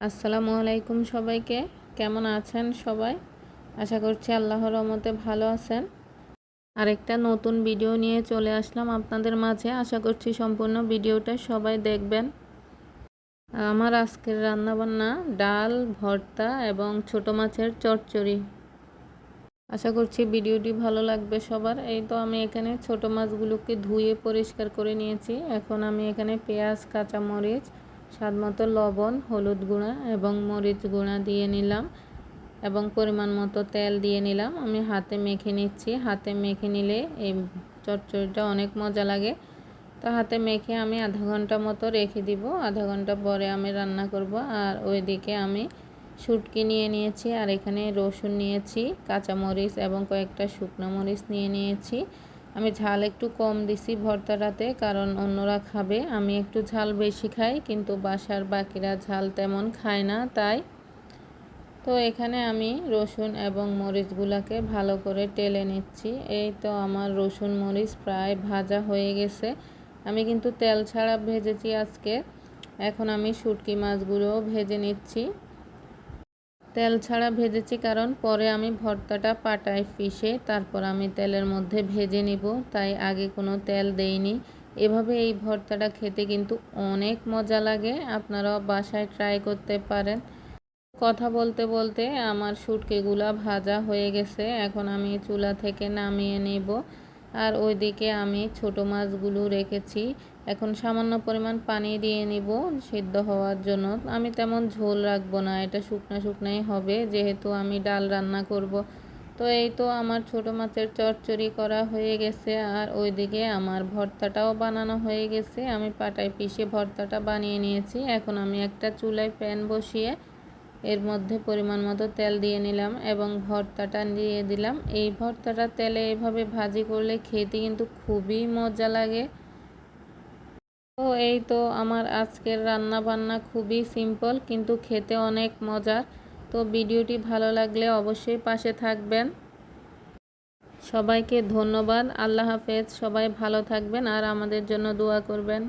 আসসালামু আলাইকুম সবাইকে। কেমন আছেন সবাই? আশা করছি আল্লাহর রহমতে ভালো আছেন। আরেকটা নতুন ভিডিও নিয়ে চলে আসলাম আপনাদের মাঝে। আশা করছি সম্পূর্ণ ভিডিওটা সবাই দেখবেন। আমার আজকের রান্নাবান্না ডাল, ভর্তা এবং ছোট মাছের চচ্চড়ি। আশা করছি ভিডিওটি ভালো লাগবে সবার। এই তো আমি এখানে ছোট মাছগুলোকে ধুয়ে পরিষ্কার করে নিয়েছি। এখন আমি এখানে পেঁয়াজ, কাঁচামরিচ স্বাদ মতো লবণ, হলুদ গুঁড়া এবং মরিচ গুঁড়া দিয়ে নিলাম এবং পরিমাণ মতো তেল দিয়ে নিলাম। আমি হাতে মেখে নিচ্ছি। হাতে মেখে নিলে এই চচ্চড়িটা অনেক মজা লাগে। তো হাতে মেখে আমি আধা ঘণ্টা মতো রেখে দিব। আধা ঘণ্টা পরে আমি রান্না করব। আর ওইদিকে আমি শুটকি নিয়ে নিয়েছি। আর এখানে রসুন নিয়েছি, কাঁচামরিচ এবং কয়েকটা শুকনো মরিচ নিয়ে নিয়েছি। আমি ঝাল একটু কম দিছি ভর্তাটাতে, কারণ অন্যরা খাবে। আমি একটু ঝাল বেশি খাই, কিন্তু বাসার বাকিরা ঝাল তেমন খায় না, তাই। তো এখানে আমি রসুন এবং মরিচগুলোকে ভালো করে টেলে নিচ্ছি। এই তো আমার রসুন মরিচ প্রায় ভাজা হয়ে গেছে। আমি কিন্তু তেল ছাড়া ভেজেছি আজকে। এখন আমি শুটকি মাছগুলোও ভেজে নিচ্ছি। তেল ছাড়া ভেজেছি কারণ পরে আমি ভর্তাটা পাটায় পিষে তারপর আমি তেলের মধ্যে ভেজে নিব, তাই আগে কোনো তেল দেইনি। এভাবে এই ভর্তাটা খেতে কিন্তু অনেক মজা লাগে, আপনারাও বাসায় ট্রাই করতে পারেন। কথা বলতে বলতে আমার শুটকিগুলা ভাজা হয়ে গেছে, এখন আমি চুলা থেকে নামিয়ে নেব। আর ওইদিকে আমি ছোট মাছগুলো রেখেছি। এখন সামান্য পরিমাণ পানি দিয়ে নিব, সিদ্ধ হওয়ার জন্য। আমি তেমন ঝোল রাখব না, এটা শুকনা শুকনাই হবে, যেহেতু আমি ডাল রান্না করব। তো এই তো আমার ছোট মাছের চচ্চড়ি করা হয়ে গেছে, আর ওইদিকে আমার ভর্তাটাও বানানো হয়ে গেছে। আমি পাটায় পিষে ভর্তাটা বানিয়ে নিয়েছি। এখন আমি একটা চুলায় প্যান বসিয়ে এর মধ্যে পরিমাণ মতো তেল দিয়ে নিলাম এবং ভর্তাটা দিয়ে দিলাম। এই ভর্তাটা তেলে এভাবে ভাজি করলে খেতে কিন্তু খুবই মজা লাগে। তো এই তো আমার আজকের রান্না বান্না খুবই সিম্পল কিন্তু খেতে অনেক মজার তো ভিডিওটি ভালো লাগলে অবশ্যই পাশে থাকবেন। সবাইকে ধন্যবাদ। আল্লাহ হাফেজ। সবাই ভালো থাকবেন আর আমাদের জন্য দোয়া করবেন।